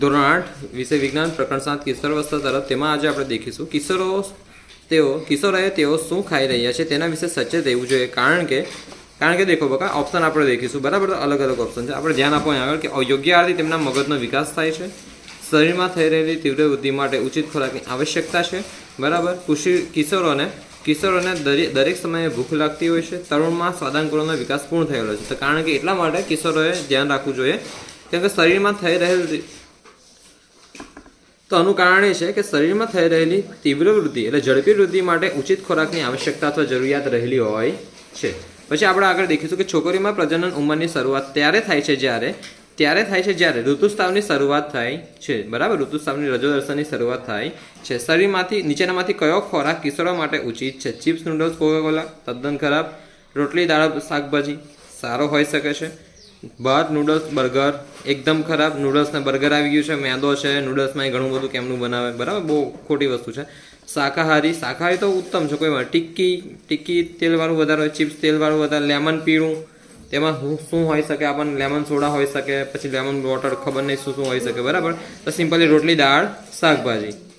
ધોરણ આઠ, વિષય વિજ્ઞાન, પ્રકરણ સાત કિશોરવસ્થા તરફ. તેમાં આજે આપણે દેખીશું કિશોરો તેઓ, કિશોરોએ તેઓ શું ખાઈ રહ્યા છે તેના વિશે સચેત રહેવું જોઈએ. કારણ કે કારણ કે દેખો બકા ઓપ્શન આપણે દેખીશું. બરાબર અલગ અલગ ઓપ્શન છે. આપણે ધ્યાન આપો આગળ કે યોગ્ય આહારથી તેમના મગજનો વિકાસ થાય છે. શરીરમાં થઈ રહેલી તીવ્ર વૃદ્ધિ માટે ઉચિત ખોરાકની આવશ્યકતા છે. બરાબર? કુશી, કિશોરોને કિશોરોને દરેક દરેક સમયે ભૂખ લાગતી હોય છે. તરુણમાં સ્વાદાંકુળોનો વિકાસ પૂર્ણ થયેલો છે. તો કારણ કે એટલા માટે કિશોરોએ ધ્યાન રાખવું જોઈએ. કેમ કે શરીરમાં થઈ રહેલ તો આનું કારણ એ છે કે શરીરમાં થઈ રહેલી તીવ્ર વૃદ્ધિ એટલે ઝડપી વૃદ્ધિ માટે ઉચિત ખોરાકની આવશ્યકતા અથવા જરૂરિયાત રહેલી હોય છે. પછી આપણે આગળ દેખીશું કે છોકરીમાં પ્રજનન ઉંમરની શરૂઆત ત્યારે થાય છે જ્યારે, ત્યારે થાય છે જ્યારે ઋતુસ્રાવની શરૂઆત થાય છે. બરાબર? ઋતુસ્રાવની રજોદર્શનની શરૂઆત થાય છે. શરીરમાંથી, નીચેનામાંથી કયો ખોરાક કિશોરો માટે ઉચિત છે? ચિપ્સ, નૂડલ્સ કોકા તદ્દન ખરાબ, રોટલી, દાળ, શાકભાજી, સારો હોઈ શકે છે. ભાત નૂડલ્સ બર્ગર એકદમ ખરાબ નૂડલ્સને બર્ગર આવી ગયું છે, મેદો છે નૂડલ્સમાં ઘણું બધું કેમનું બનાવે, બરાબર? બહુ ખોટી વસ્તુ છે. શાકાહારી શાકાહારી તો ઉત્તમ છે, કોઈ ટિક્કી ટિક્કી તેલવાળું વધારે હોય, ચિપ્સ તેલવાળું વધારે લેમન પીળું. તેમાં શું શું હોઈ શકે? આપણને લેમન સોડા હોઈ શકે, પછી લેમન વોટર ખબર નહીં શું શું હોઈ શકે, બરાબર? તો સિમ્પલી રોટલી, દાળ, શાકભાજી.